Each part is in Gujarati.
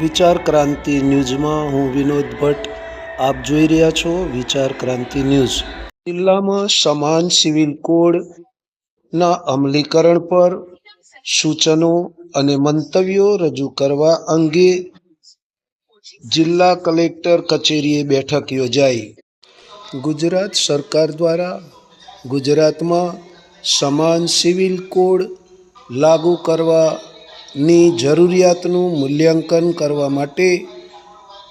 વિચાર ક્રાંતિ ન્યૂઝમાં હું વિનોદ ભટ્ટ. આપ જોઈ રહ્યા છો વિચાર ક્રાંતિ ન્યૂઝ. જિલ્લામાં સમાન સિવિલ કોડના અમલીકરણ પર સૂચનો અને મંતવ્યો રજૂ કરવા અંગે જિલ્લા કલેક્ટર કચેરીએ બેઠક યોજાઈ. ગુજરાત સરકાર દ્વારા ગુજરાતમાં સમાન સિવિલ કોડ લાગુ કરવાની જરૂરિયાતનું મૂલ્યાંકન કરવા માટે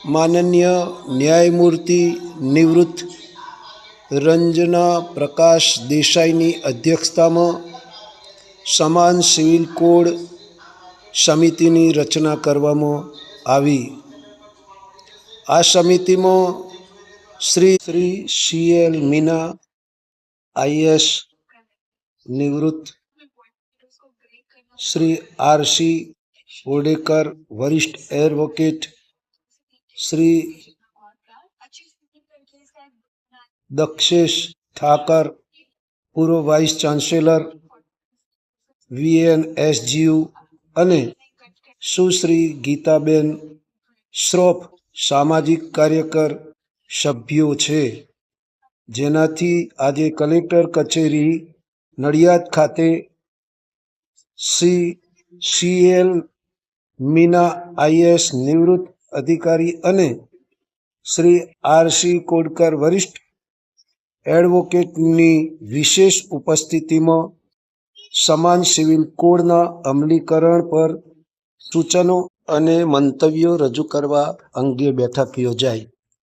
માનનીય ન્યાયમૂર્તિ નિવૃત્ત રંજના પ્રકાશ દેસાઈની અધ્યક્ષતામાં સમાન સિવિલ કોડ સમિતિની રચના કરવામાં આવી. આ સમિતિમાં Shri Shri C L Meena IAS નિવૃત્ત શ્રી આર સી ઓડેકર વરિષ્ઠ એડવોકેટ, શ્રી દક્ષેશ ઠાકર, પૂર્વ વાઇસ ચાન્સેલર, વીએનએસજીયુ અને સુશ્રી ગીતાબેન શ્રોફ સામાજિક કાર્યકર સભ્યો છે. જેનાથી આજે કલેક્ટર કચેરી નડિયાદ ખાતે સી, સીએલ, મીના આઈએસ નિવૃત્ત અધિકારી અને શ્રી આર સી કોડકર વરિષ્ઠ એડવોકેટની વિશેષ ઉપસ્થિતિમાં સમાન સિવિલ કોડના અમલીકરણ પર સૂચનો અને મંતવ્યો રજૂ કરવા અંગે બેઠક યોજાઈ.